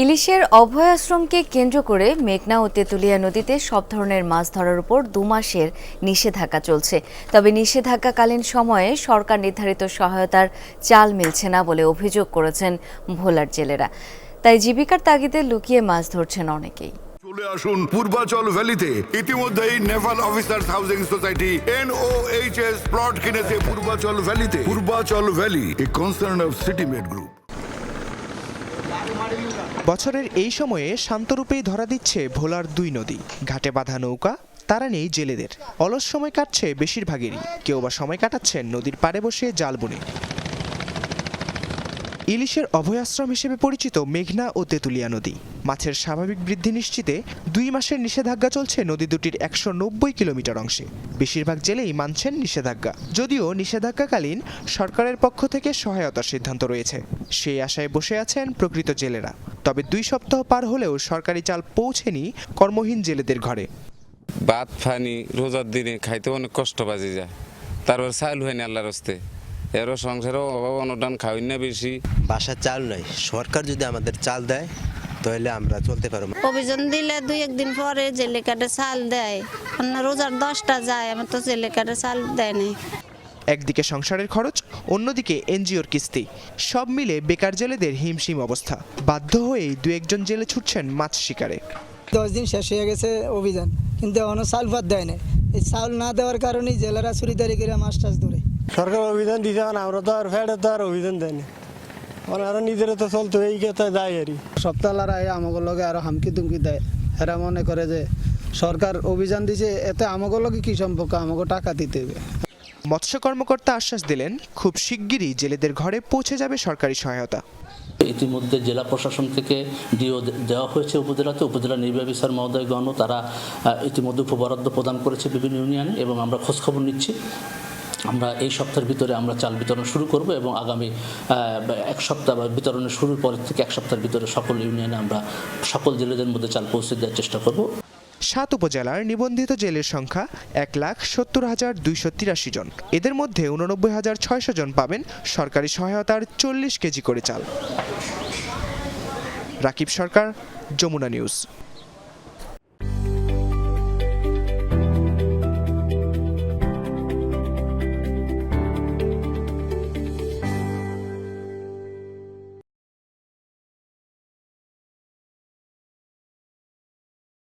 ইলিশের অভয়াশ্রমকে কেন্দ্র করে মেঘনা ও তেঁতুলিয়া নদীতে সব ধরনের মাছ ধরার উপর দু মাসের নিষেধাজ্ঞা চলছে। তবে নিষেধাজ্ঞাকালীন সময়ে সরকার নির্ধারিত সহায়তার চাল মিলছে না বলে অভিযোগ করেছেন ভোলার জেলেরা। তাই জীবিকার তাগিদে লুকিয়ে মাছ ধরছেন অনেকেই। চলে আসুন পূর্বাচল ভ্যালিতে। ইতিমধ্যেই naval officers housing society NOHS plot কিনেছে Purbachal ভ্যালিতে। Purbachal valley a concern of City Med Group বছরের এই সময়ে শান্তরূপেই ধরা দিচ্ছে ভোলার দুই নদী। ঘাটে বাঁধা নৌকা, তারা নেই জেলেদের। অলস সময় কাটছে বেশিরভাগেরই। কেউ বা সময় কাটাচ্ছেন নদীর পাড়ে বসে জাল বুনে। ইলিশের অভয়াশ্রম হিসেবে পরিচিত মেঘনা ও তেঁতুলিয়া নদী। মাছের স্বাভাবিক বৃদ্ধি নিশ্চিতে দুই মাসের নিষেধাজ্ঞা চলছে নদী দুটির একশো নব্বই কিলোমিটার অংশে। বেশিরভাগ জেলেই মানছেন নিষেধাজ্ঞা। যদিও নিষেধাজ্ঞাকালীন সরকারের পক্ষ থেকে সহায়তার সিদ্ধান্ত রয়েছে। সেই আশায় বসে আছেন প্রকৃত জেলেরা। তবে দুই সপ্তাহ পার হলেও সরকারি চাল পৌঁছেনি কর্মহীন জেলেদের ঘরে। ভাত ফানি রোজার দিনে খাইতে অনেক কষ্ট বাজে যায়। তারপর চাল হয় না আল্লাহর হস্তে। এরও সংসারও অভাব অনুদান খাওয়াই না বেশি। বাসার চাল নাই। সরকার যদি আমাদের চাল দেয় তাহলে আমরা চলতে পারব। প্রভিজন দিলে দুই একদিন পরে জেলে কাটে চাল দেয়। অন্য রোজার দশটা যায় আমার তো জেলে কাটে চাল দেয় নাই। একদিকে সংসারের খরচ অন্যদিকে এনজিওর কিস্তি। সব মিলে বেকার জেলেদের হিমশিম অবস্থা। বাধ্য হয়েই দু একজন জেলে ছুটছেন মাছ শিকারে। দশ দিন শেষ হয়ে গেছে অভিযান কিন্তু এখনও চাল ভাত দেয় না এই চাল না দেওয়ার কারণেই জেলেরা চুরি তারি করে মাছ টাছ ধরে। সরকার অভিযান দিছে এখন আমরা তো আর ফেডে তো আর অভিযান দেয়নি ওনারা নিজের তো চলতো এই কথা যায় আরই। সপ্তাহলারা আমাকে লগে আরও হামকি তুমকি দেয়। এরা মনে করে যে সরকার অভিযান দিছে এতে আমাকে লগে কি সম্পর্ক আমাকে টাকা দিতে হবে। মৎস্য কর্মকর্তা আশ্বাস দিলেন খুব শিগগিরই জেলেদের ঘরে পৌঁছে যাবে সরকারি সহায়তা। ইতিমধ্যে জেলা প্রশাসন থেকে ডিও দেওয়া হয়েছে উপজেলাতে। উপজেলা নির্বাহী অফিসার মহোদয়গণ তারা ইতিমধ্যে উপবরাদ্দ প্রদান করেছে বিভিন্ন ইউনিয়নে এবং আমরা খোঁজখবর নিচ্ছি। আমরা এই সপ্তাহের ভিতরে আমরা চাল বিতরণ শুরু করব এবং আগামী এক সপ্তাহ বা বিতরণের শুরুর পর থেকে এক সপ্তাহের ভিতরে সকল ইউনিয়নে আমরা সকল জেলেদের মধ্যে চাল পৌঁছে দেওয়ার চেষ্টা করব। সাত উপজেলার নিবন্ধিত জেলের সংখ্যা এক লাখ সত্তর হাজার দুইশো তিরাশি জন। এদের মধ্যে উননব্বই হাজার ছয়শো জন পাবেন সরকারি সহায়তার চল্লিশ কেজি করে চাল। রাকিব সরকার, যমুনা নিউজ।